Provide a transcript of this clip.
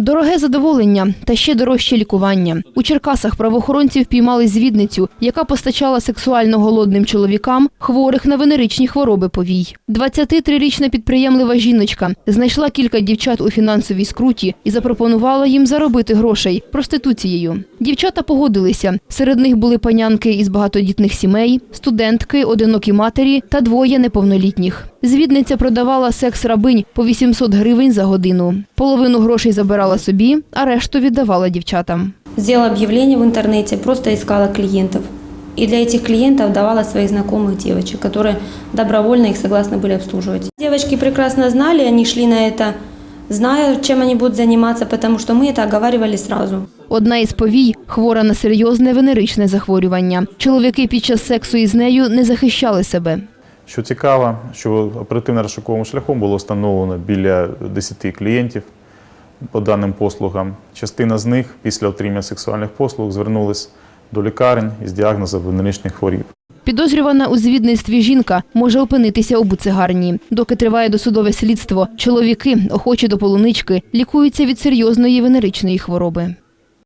Дороге задоволення та ще дорожче лікування. У Черкасах правоохоронці впіймали звідницю, яка постачала сексуально голодним чоловікам хворих на венеричні хвороби повій. 23-річна підприємлива жіночка знайшла кілька дівчат у фінансовій скруті і запропонувала їм заробити грошей проституцією. Дівчата погодилися. Серед них були панянки із багатодітних сімей, студентки, одинокі матері та двоє неповнолітніх. Звідниця продавала секс рабинь по 800 гривень за годину. Половину грошей забирала собі, а решту віддавала дівчатам. Сделала объявление в интернете, просто искала клиентов. И для этих клиентов давала своих знакомых девочек, которые добровольно их согласны были обслуживать. Девочки прекрасно знали, они шли на это, зная, чем они будут заниматься, потому что мы это оговаривали сразу. Одна із повій хвора на серйозне венеричне захворювання. Чоловіки під час сексу із нею не захищали себе. Що цікаво, що оперативно-розшуковим шляхом було встановлено біля 10 клієнтів по даним послугам. Частина з них після отримання сексуальних послуг звернулись до лікарень із діагнозом венеричних хворіб. Підозрювана у звідництві жінка може опинитися у буцегарні. Доки триває досудове слідство, чоловіки, охочі до полунички, лікуються від серйозної венеричної хвороби.